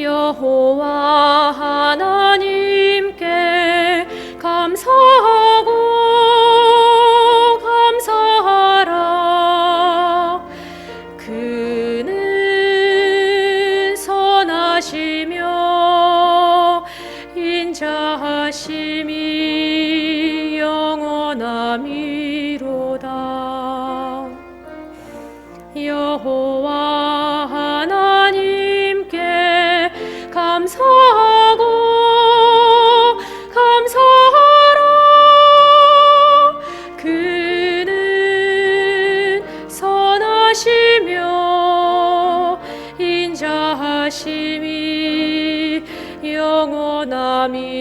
여호와 하나님께 감사하고 감사하라. 그는 선하시며 인자하심이 영원함이로다. 여호와 감사하고 감사하라 그는 선하시며 인자하심이 영원함이로다